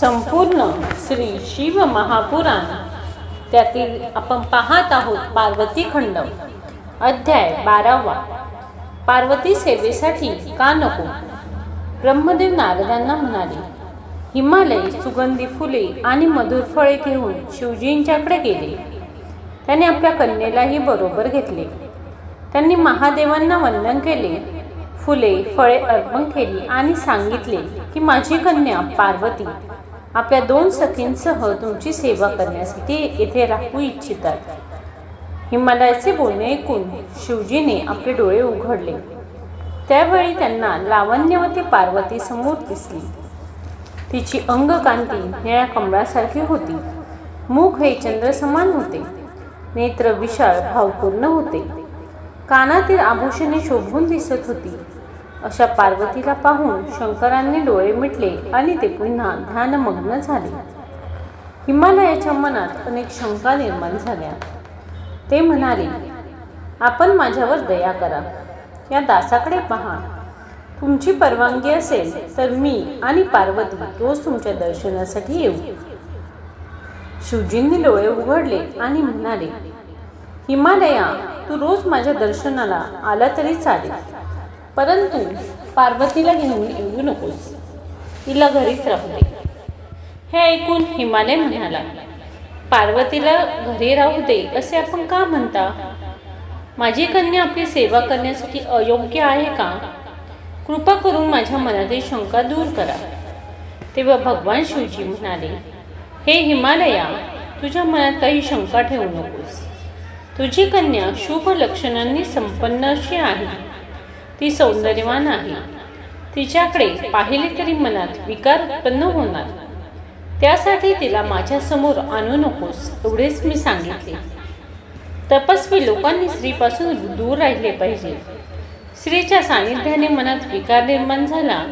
संपूर्ण श्री शिव महापुराण. त्यातील आपण पाहत आहोत पार्वती खंड. अध्याय बारावा. पार्वती सेवेसाठी का नको? ब्रह्मदेव नारदांना म्हणाले हिमालय सुगंधी फुले आणि मधुर फळे घेऊन शिवजींच्याकडे गेले. त्याने आपल्या कन्येलाही बरोबर घेतले. त्यांनी महादेवांना वंदन केले. फुले फळे अर्पण केली आणि सांगितले की माझी कन्या पार्वती आपल्या दोन सखींसह तुमची सेवा करण्यासाठी येथे राहू इच्छितात. हिमालयाचे बोलणे ऐकून शिवजीने आपले डोळे उघडले. त्यावेळी त्यांना लावण्यवती पार्वती समोर दिसली. तिची अंगकांती निळ्या कमळासारखी होती. मुख हे चंद्रसमान होते. नेत्र विशाळ भावपूर्ण होते. कानातील आभूषणे शोभून दिसत होती. अशा पार्वतीला पाहून शंकरांनी डोळे मिटले आणि ते पुन्हा ध्यानमग्न झाले. हिमालयाच्या मनात अनेक शंका निर्माण झाल्या. ते म्हणाले आपण माझ्यावर दया करा. या दासाकडे पहा. तुमची परवानगी असेल तर मी आणि पार्वती रोज तुमच्या दर्शनासाठी येऊ. शिवजींनी डोळे उघडले आणि म्हणाले हिमालया तू रोज माझ्या दर्शनाला आला तरी चालेल. परंतु पार्वतीला घेऊन येऊ नकोस. तिला घरीच राहू दे. हे ऐकून हिमालय म्हणाला पार्वतीला घरी राहू दे असे आपण का म्हणता? माझी कन्या आपली सेवा करण्यासाठी अयोग्य आहे का? कृपा करून माझ्या मनातील शंका दूर करा. तेव्हा भगवान शिवजी म्हणाले हे हिमालया तुझ्या मनात काही शंका ठेवू नकोस. तुझी कन्या शुभ लक्षणांनी संपन्न अशी आहे. ती सौंदर्यवान आहे. तिच्याकडे पाहिले तरी मनात विकार उत्पन्न होणार. त्यासाठी तिला माझ्यासमोर आणू नकोस एवढेच मी सांगितले. तपस्वी लोकांनी स्त्रीपासून दूर राहिले पाहिजे. स्त्रीच्या सानिध्याने मनात विकार निर्माण झाला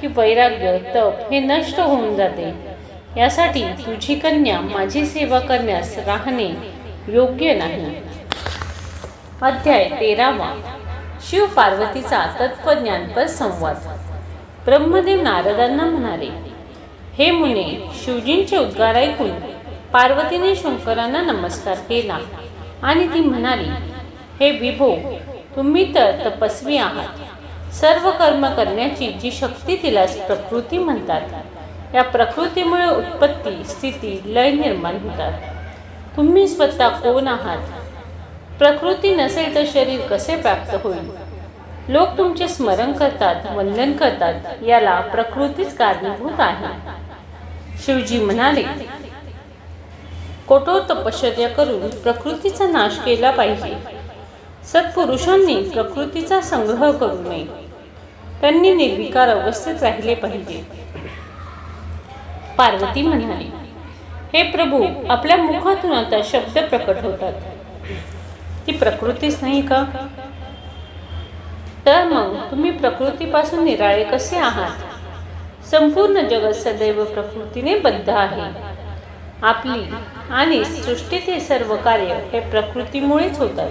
की वैराग्य तप हे नष्ट होऊन जाते. यासाठी तुझी कन्या माझी सेवा करण्यास राहणे योग्य नाही. अध्याय तेरावा. शिव पार्वतीचा तत्वज्ञानपर संवाद. ब्रह्मदेव नारदांना म्हणाले हे मुने शिवजींचे उद्गार ऐकून पार्वतीने शंकरांना नमस्कार केला आणि ती म्हणाली हे विभो तुम्ही तर तपस्वी आहात. सर्व कर्म करण्याची जी शक्ती तिला प्रकृती म्हणतात या प्रकृतीमुळे उत्पत्ती स्थिती लय निर्माण होतात. तुम्ही स्वतः कोण आहात? प्रकृती नसेल तर शरीर कसे प्राप्त होईल? लोक तुमचे स्मरण करतात वंदन करतात याला प्रकृतीच कारणीभूत आहे. शिवजी म्हणाले कठोर तपश्चर्या करून प्रकृतीचा नाश केला पाहिजे. सत्पुरुषांनी प्रकृतीचा संग्रह करू नये. त्यांनी निर्विकार अवस्थेत राहिले पाहिजे. पार्वती म्हणाली हे प्रभू आपल्या मुखातून आता शब्द प्रकट होतात. ती प्रकृतीच नाही का? तर मग तुम्ही प्रकृतीपासून निराळे कसे आहात? संपूर्ण जगत सदैव प्रकृतीने बद्ध आहे. आपली आणि सृष्टीचे सर्व कार्य हे प्रकृतीमुळेच होतात.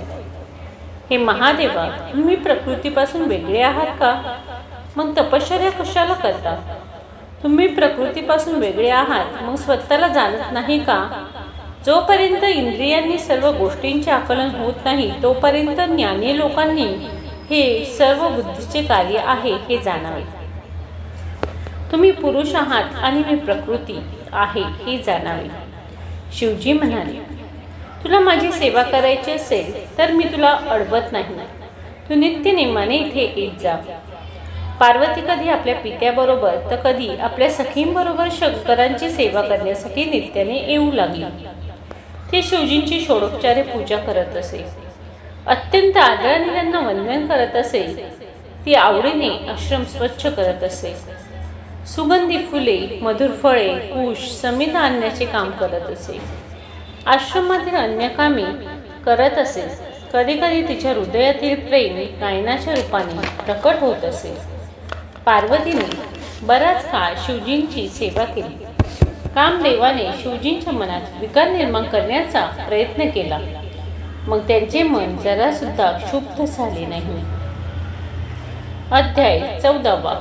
हे महादेवा तुम्ही प्रकृतीपासून वेगळे आहात का? मग तपश्चर्या कशाला करता? तुम्ही प्रकृतीपासून वेगळे आहात मग स्वतःला जाणत नाही का? जोपर्यंत इंद्रियांनी सर्व गोष्टींचे आकलन होत नाही तोपर्यंत ज्ञानी लोकांनी हे सर्व बुद्धीचे कार्य आहे हे जाणावे. तुम्ही पुरुष आहात आणि मी प्रकृती आहे हे जाणावे. शिवजी म्हणाले तुला माझी सेवा करायची असेल तर मी तुला अडवत नाही. तू नित्य नेमाने इथे येत जा. पार्वती कधी आपल्या पित्याबरोबर तर कधी आपल्या सखींबरोबर शंकरांची सेवा करण्यासाठी नित्याने येऊ लागली. ती शिवजींची षोडोपचारे पूजा करत असे. अत्यंत आदराने त्यांना वंदन करत असे. ती आवडीने आश्रम स्वच्छ करत असे. सुगंधी फुले मधुर फळे कुश समिधा आणण्याचे काम करत असे. आश्रमातील अन्य कामे करत असे. कधी कधी तिच्या हृदयातील प्रेम गायनाच्या रूपाने प्रकट होत असे. पार्वतीने बराच काळ शिवजींची सेवा केली. कामदेवाने शिवजींच्या मनात विकार निर्माण करण्याचा प्रयत्न केला. मग त्यांचे मन जरा सुद्धा क्षुब्ध झाले नाही. अध्याय चौदावा.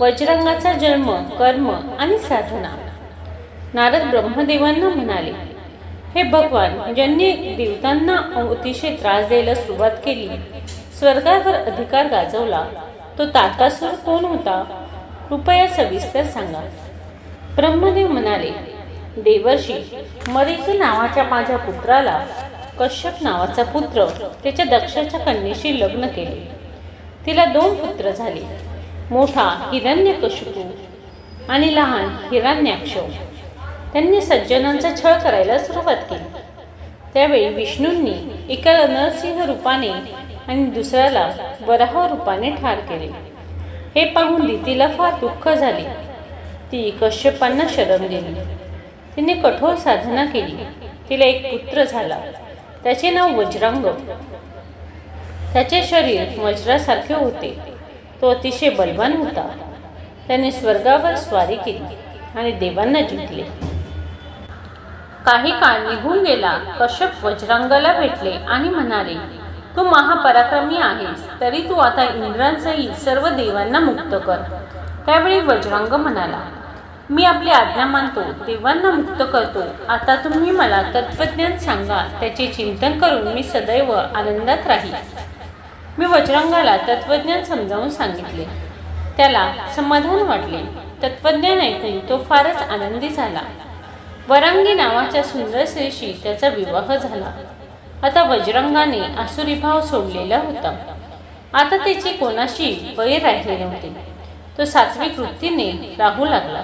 वज्रंगाचा जन्म कर्म आणि साधना. नारद ब्रह्मदेवांना म्हणाले हे भगवान ज्यांनी देवतांना अतिशय त्रास द्यायला सुरुवात केली स्वर्गावर अधिकार गाजवला तो तारकासूर कोण होता? कृपया सविस्तर सांगा. ब्रह्मदेव म्हणाले देवर्षी मरीची नावाच्या माझ्या पुत्राला कश्यप नावाचा पुत्र त्याच्या दक्षाच्या कन्येशी लग्न केले. तिला दोन पुत्र झाले मोठा हिरण्यकशिपू आणि लहान हिरण्याक्ष. त्यांनी सज्जनांचा छळ करायला सुरुवात केली. त्यावेळी विष्णूंनी एकाला नरसिंह रूपाने आणि दुसऱ्याला वराह रूपाने ठार केले. हे पाहून दितीला फार दुःख झाले. ती कश्यपांना शरण दिली. तिने कठोर साधना केली. तिला एक पुत्र झाला. त्याचे नाव वज्रांग. त्याचे शरीर वज्रासारखे होते. तो अतिशय बलवान होता. त्याने स्वर्गावर स्वारी केली आणि देवांना जिंकले. काही काळ निघून गेला. कश्यप वज्रांगाला भेटले आणि म्हणाले तू महापराक्रमी आहेस. तरी तू आता इंद्रांसहित सर्व देवांना मुक्त कर. त्यावेळी वज्रांग म्हणाला मी आपली आज्ञा मानतो देवांना मुक्त करतो. आता तुम्ही मला तत्वज्ञान सांगा त्याचे चिंतन करून मी सदैव आनंदात राहील. मी वज्रांगाला तत्वज्ञान समजावून सांगितले. त्याला समाधान वाटले. तत्वज्ञान ऐकून तो फारच आनंदी झाला. वरांगी नावाच्या सुंदर स्त्रीशी त्याचा विवाह झाला. आता वज्रंगाने आसुरी भाव सोडलेला होता. आता त्याचे कोणाशी वैर राहिले नव्हते. तो सात्विक वृत्तीने राहू लागला.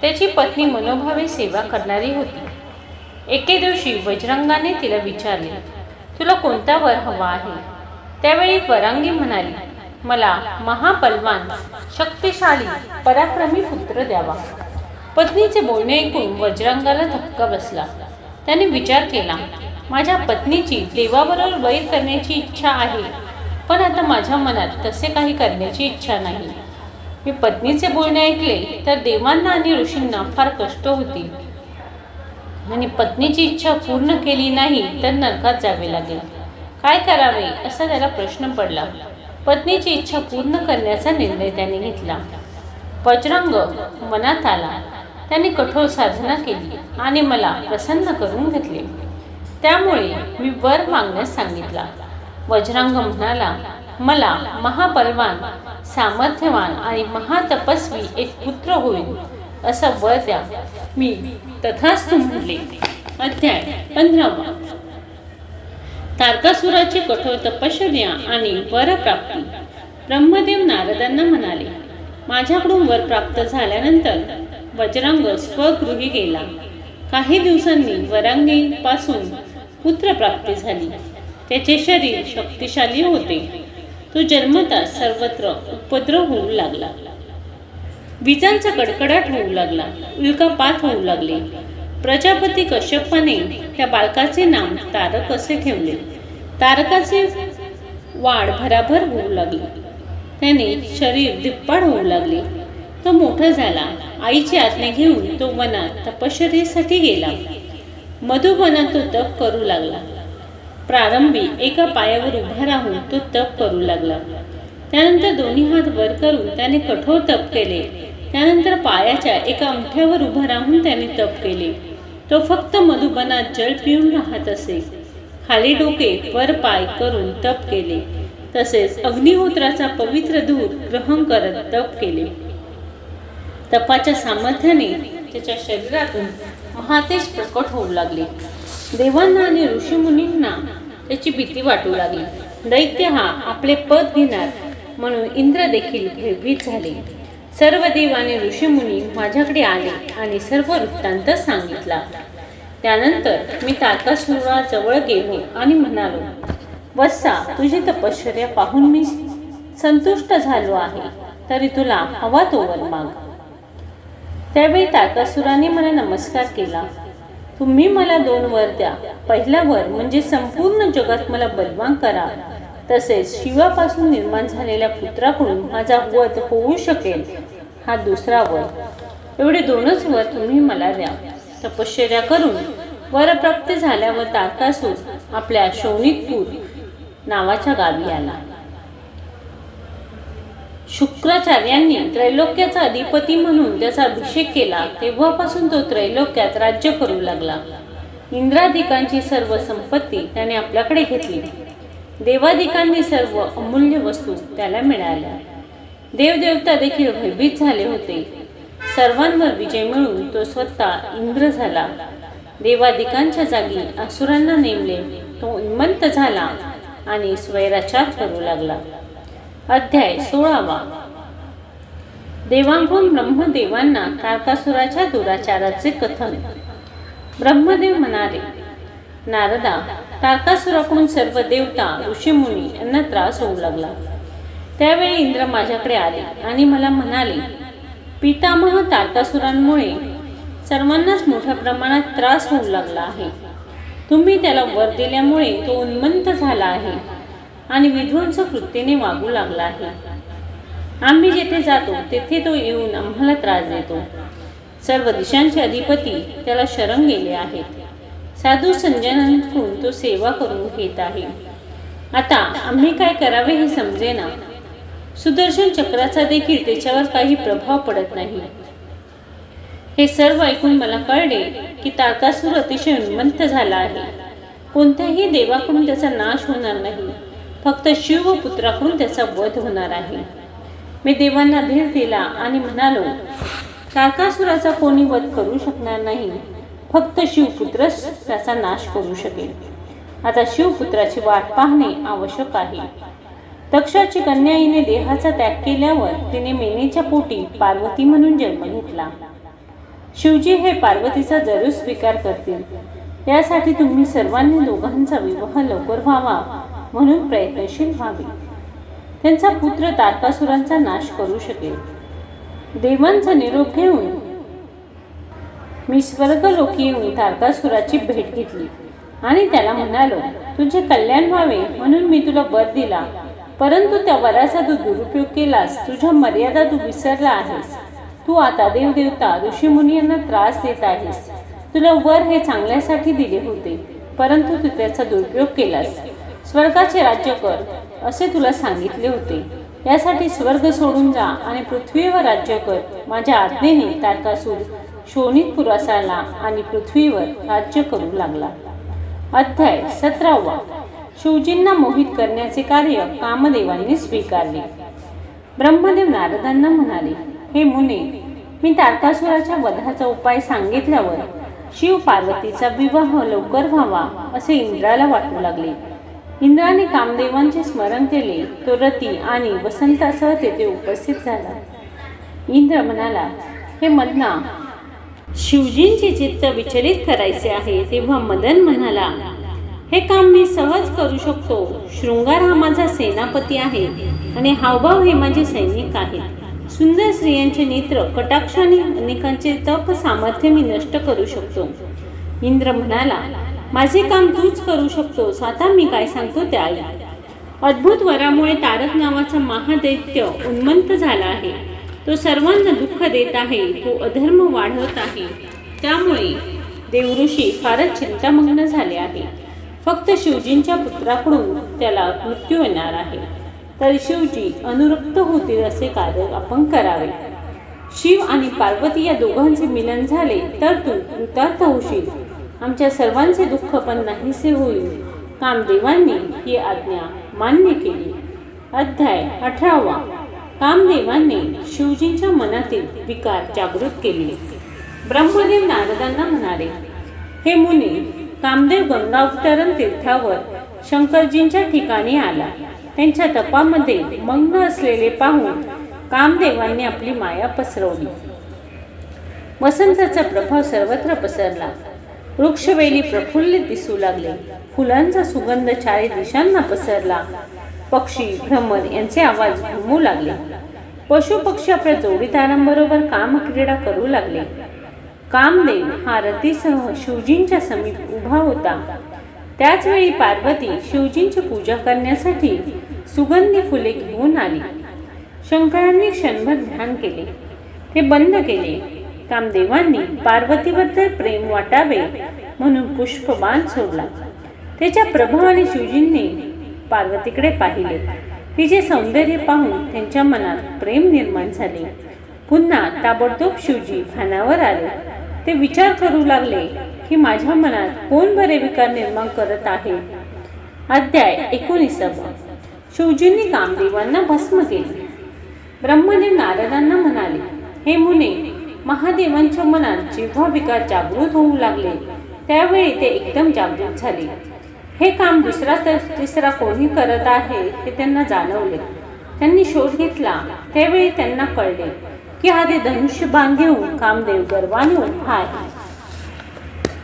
त्याची पत्नी मनोभावे सेवा करणारी होती. एके दिवशी वज्रंगाने तिला विचारले तुला कोणता वर हवा आहे? त्यावेळी वरांगी म्हणाली मला महाबलवान शक्तिशाली पराक्रमी पुत्र द्यावा. पत्नीचे बोलणे ऐकून वज्रांगाला धक्का बसला. त्याने विचार केला माझ्या पत्नीची देवाबरोबर वैर करण्याची इच्छा आहे पण आता माझ्या मनात तसे काही करण्याची इच्छा नाही. मी पत्नीचे बोलणे ऐकले तर देवांना आणि ऋषींना फार कष्ट होतील आणि पत्नीची इच्छा पूर्ण केली नाही तर नरकात जावे लागेल. काय करावे असा त्याला प्रश्न पडला. पत्नीची इच्छा पूर्ण करण्याचा निर्णय त्याने घेतला. पचरंग मनात आला. त्याने कठोर साधना केली आणि मला प्रसन्न करून घेतले. त्यामुळे मी वर मागण्यास सांगितला. वज्रांग म्हणाला मला महाबलवान सामर्थ्यवान आणि महातपस्वी एक पुत्र होईल असं वर द्या. मी तथास्तु म्हणले. अध्याय पंधरावा. तारकासुराची कठोर तपश्चर्या आणि वरप्राप्ती ब्रह्मदेव नारदांना म्हणाले माझ्याकडून वर प्राप्त झाल्यानंतर वज्रांग स्वगृही गेला. काही दिवसांनी वरांगीपासून पुत्रप्राप्ती झाली. त्याचे शरीर शक्तिशाली होते. तो जन्मताच सर्वत्र उपद्रव होऊ लागला. विजांचा कडकडाट होऊ लागला उल्कापात होऊ लागले. प्रजापती कश्यपाने त्या बालकाचे नाम तारक असे ठेवले. तारकाचे वाढ भराभर होऊ लागली. त्याने शरीर दिप्पाड होऊ लागले. तो मोठा झाला. आईची आज्ञा घेऊन तो वनात तपश्चर्येसाठी गेला. मधुवनात तो तप करू लागला. प्रारंभी एका पायावर उभा राहून तो तप करू लागला. त्यानंतर दोन्ही हात वर करून त्याने कठोर तप केले. त्यानंतर पायाच्या एका अंगठ्यावर उभा राहून त्याने तप केले. तो फक्त मधुबनात जल पिऊन राहत असे. खाली डोके वर पाय करून तप केले. तसेच अग्निहोत्राचा पवित्र धूर ग्रहण करत तप केले. तपाच्या सामर्थ्याने त्याच्या शरीरातून महातेज प्रकट होऊ लागले. देवांना आणि ऋषीमुनींना त्याची भीती वाटू लागली. दैत्य हा आपले पद घेणार म्हणून इंद्र देखील भयभीत झाले. सर्व देव आणि ऋषीमुनी माझ्याकडे आले आणि सर्व वृत्तांत सांगितला. त्यानंतर मी तारकासुराजवळ गेलो आणि म्हणालो वत्सा तुझी तपश्चर्या पाहून मी संतुष्ट झालो आहे तरी तुला हवा तो वर माग. त्यावेळी तारकासुराने मला नमस्कार केला. तुम्ही मला दोन वर द्या. पहिला वर म्हणजे संपूर्ण जगात मला बलवान करा. तसेच शिवापासून निर्माण झालेल्या पुत्राकडून माझा वध होऊ शकेल. हा दुसरा वर. एवढे दोनच वर तुम्ही मला द्या. तपश्चर्या करून वरप्राप्ती झाल्यावर तारकासूर आपल्या शोणितपूर नावाच्या गावी आला. शुक्राचार्यांनी त्रैलोक्याचा अधिपती म्हणून त्याचा अभिषेक केला. तेव्हापासून तो त्रैलोक्यात राज्य करू लागला. इंद्रादिकांची सर्व संपत्ती त्याने आपल्याकडे घेतली. देवादिकांनी सर्व अमूल्य वस्तू त्याला मिळाल्या. देवदेवता देखील भयभीत झाले होते. सर्वांवर विजय मिळून तो स्वतः इंद्र झाला. देवादिकांच्या जागी असुरांना नेमले. तो उन्मंत झाला आणि स्वैराचार करू लागला. अध्याय सोळावा. देवांगून ब्रह्मदेवांना तारकासुराच्या दुराचाराचे कथन. ब्रह्मदेव म्हणाले नारदा तारकासुराकडून सर्व देवता ऋषीमुनी यांना त्रास होऊ लागला. त्यावेळी इंद्र माझ्याकडे आले आणि मला म्हणाले पितामह तारकासुरांमुळे सर्वांनाच मोठ्या प्रमाणात त्रास होऊ लागला आहे. तुम्ही त्याला वर दिल्यामुळे तो उन्मंत झाला आहे. आणि विध्वंस कृत्येने वागू लागला आहे. आम्ही जेथे जातो तेथे तो येऊन आम्हाला त्रास देतो. सर्व दिशांचे अधिपती त्याला शरण गेले आहेत. साधू संजनांकडून तो सेवा करून घेत आहे. आता आम्ही काय करावे हे समजेना? सुदर्शन चक्राचा देखील त्याच्यावर काही प्रभाव पडत नाही. हे सर्व ऐकून मला कळले की तारकासूर अतिशय उन्मंत झाला आहे. कोणत्याही देवाकडून त्याचा नाश होणार नाही. फक्त शिवपुत्राकडून त्याचा वध होणार आहे. मी देवांना धीर दिला आणि म्हणालो तारकासुराचा कोणी वध करू शकणार नाही. फक्त शिवपुत्रच त्याचा नाश करू शकेल. आता शिवपुत्राची वाट पाहणे आवश्यक आहे. दक्षाची कन्या हिने देहाचा त्याग केल्यावर तिने मेनेच्या पोटी पार्वती म्हणून जन्म घेतला. शिवजी हे पार्वतीचा जरूर स्वीकार करतील. यासाठी तुम्ही सर्वांनी दोघांचा विवाह लवकर व्हावा. म्हणून प्रयत्नशील व्हावे. त्यांचा पुत्र तारकासुरांचा नाश करू शकेल. देवांचा निरोप घेऊन मी स्वर्गलोकी येऊन तारकासुराची भेट घेतली आणि त्याला म्हणालो तुझे कल्याण व्हावे म्हणून मी तुला वर दिला. परंतु त्या वराचा तू दुरुपयोग केलास तुझ्या मर्यादा तू विसरला आहेस. तू आता देवदेवता ऋषीमुनी यांना त्रास देत आहेस. तुला वर हे चांगल्यासाठी दिले होते परंतु तू त्याचा दुरुपयोग केलास. स्वर्गाचे राज्य कर असे तुला सांगितले होते. यासाठी स्वर्ग सोडून जा आणि पृथ्वीवर राज्य कर. माझ्या आज्ञेने तारकासूर शोणितपुरास आला आणि पृथ्वीवर राज्य करू लागला. अध्याय सतरावा. शिवजींना मोहित करण्याचे कार्य कामदेवांनी स्वीकारले. ब्रह्मदेव नारदांना म्हणाले हे मुने मी तारकासुराच्या वधाचा उपाय सांगितल्यावर शिव पार्वतीचा विवाह लवकर व्हावा असे इंद्राला वाटू लागले. इंद्राने कामदेवांचे स्मरण केले तो रती आणि वसंतासह तेथे उपस्थित झाला. इंद्र म्हणाला हे मदना शिवजींचे चित्त विचलित करायचे आहे तेव्हा मदन म्हणाला हे काम मी सहज करू शकतो. शृंगार हा माझा सेनापती आहे आणि हावभाव हे माझे सैनिक आहेत. सुंदर स्त्रियांचे नेत्र कटाक्षाने अनेकांचे तप सामर्थ्य मी नष्ट करू शकतो. इंद्र म्हणाला माझे काम तूच करू शकतोस आता मी काय सांगतो ते अद्भुत वरामुळे तारक नावाचा महादैत्य उन्मंत झाला आहे. तो सर्वांना दुःख देत आहे तो अधर्म वाढवत आहे. त्यामुळे देवऋषी फारच चिंतामग्न झाले आहे. फक्त शिवजींच्या पुत्राकडून त्याला मृत्यू येणार आहे. तर शिवजी अनुरक्त होतील असे कार्य आपण करावे. शिव आणि पार्वती या दोघांचे मिलन झाले तर तू कृतार्थ होशील. आमच्या सर्वांचे दुःख पण नाहीसे होईल. कामदेवांनी ही आज्ञा मान्य केली. अध्याय अठरावा. कामदेवांनी शिवजींच्या मनातील विकार जागृत केले. ब्रह्मदेव नारदांना म्हणाले हे मुनी कामदेव गंगावतरण तीर्थावर शंकरजींच्या ठिकाणी आला. त्यांच्या तपामध्ये मग्न असलेले पाहून कामदेवांनी आपली माया पसरवली. वसंताचा प्रभाव सर्वत्र पसरला. वृक्षवेली प्रफुल्लित दिसू लागले. फुलांचा सुगंध चारी दिशांना पसरला. पक्षी भ्रमर यांचे आवाज घुमू लागले. पशु पक्षी आपल्या जोडीदारांबरोबर कामक्रीडा करू लागले. कामदेव हा रतीसह शिवजींच्या समीप उभा होता. त्याच वेळी पार्वती शिवजींची पूजा करण्यासाठी सुगंधी फुले घेऊन आली. शंकरांनी क्षणभर ध्यान केले. ते बंद केले. कामदेवांनी पार्वतीबद्दल प्रेम वाटावे म्हणून पुष्पबाण सोडला. त्याच्या प्रभावाने शिवजींनी पार्वतीकडे पाहिले. तिचे सौंदर्य पाहून त्यांच्या मनात प्रेम निर्माण झाले. पुन्हा ताबडतोब शिवजी भानावर आले. ते विचार करू लागले की माझ्या मनात कोण बरे विकार निर्माण करत आहे? अध्याय एकोणीसावा. शिवजींनी कामदेवांना भस्म केले. ब्रह्मदेव नारदांना म्हणाले हे मुने महादेवांच्या मनात जेव्हा विकार जागृत होऊ लागले त्यावेळी ते एकदम जागृत झाले. हे काम दुसरा तर तिसरा कोणी करत आहे हे त्यांना जाणवले. त्यांनी शोध घेतला. त्यावेळी त्यांना कळले की हा ते धनुष्य बाण घेऊन कामदेव गर्वाने उभा आहे.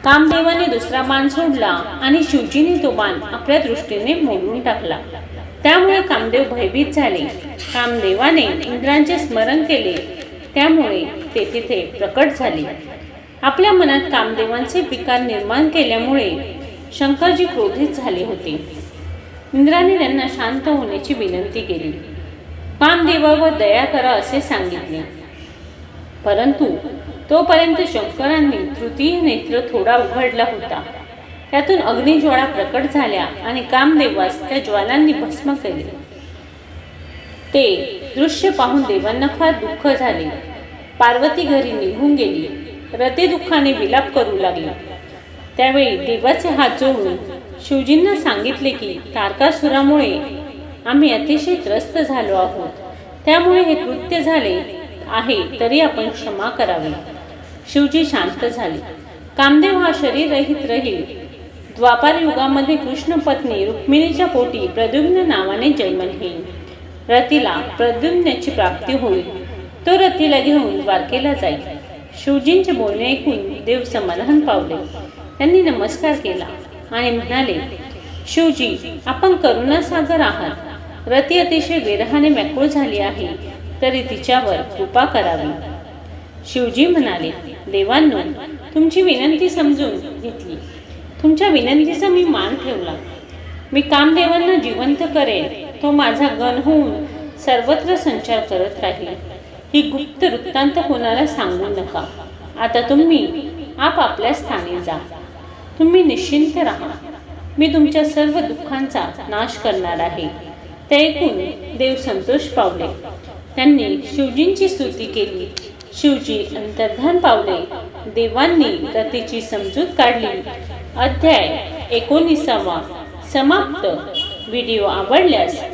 कामदेवाने दुसरा बाण सोडला आणि शिवजीने तो बाण आपल्या दृष्टीने मोडून टाकला. त्यामुळे कामदेव भयभीत झाले. कामदेवाने इंद्रांचे स्मरण केले. त्यामुळे ते तिथे प्रकट झाले. आपल्या मनात कामदेवांचे विकार निर्माण केल्यामुळे शंकरजी क्रोधित झाले होते. इंद्राने त्यांना शांत होण्याची विनंती केली. कामदेवावर दया करा असे सांगितले. परंतु तोपर्यंत शंकरांनी तृतीय नेत्र थोडा उघडला होता. त्यातून अग्निज्वाळा प्रकट झाल्या आणि कामदेवास त्या ज्वालांनी भस्म केले. ते दृश्य पाहून देवांना फार दुःख झाले. पार्वती घरी निघून गेली. रती दुःखाने विलाप करू लागली. त्यावेळी देवाचे हात जोडून शिवजींना सांगितले की तारकासुरामुळे आम्ही अतिशय त्रस्त झालो आहोत. त्यामुळे हे कृत्य झाले आहे तरी आपण क्षमा करावी. शिवजी शांत झाले. कामदेव हा शरीररहित राहील. द्वापार युगामध्ये कृष्ण पत्नी रुक्मिणीच्या पोटी प्रद्युम्न नावाने जन्म रथीला रतीला प्राप्ती होईल. तो रतीला घेऊन द्वारकेला जाईल. शिवजींचे बोलणे ऐकून देव समाधान पावले. त्यांनी नमस्कार केला आणि म्हणाले शिवजी आपण करुणासागर आहात. रती अतिशय विरहाने व्याकुळ झाली आहे तरी तिच्यावर कृपा करावी. शिवजी म्हणाले देवांनो तुमची विनंती समजून घेतली. तुमच्या विनंतीचा मी मान ठेवला. मी कामदेवांना जिवंत करेन. तो माझा गण होऊन सर्वत्र संचार करत राहील. ही गुप्त वृत्तांत कोणाला सांगू नका. आता तुम्ही आपापल्या स्थानी जा. तुम्ही निश्चिंत राहा. मी तुमच्या सर्व दुःखांचा नाश करणार आहे. ते ऐकून देव संतोष पावले. त्यांनी शिवजींची स्तुती केली. शिवजी अंतर्धान पावले. देवांनी रतीची समजूत काढली. अध्याय एकोणीसावा. समाप्त. व्हिडिओ आवडल्यास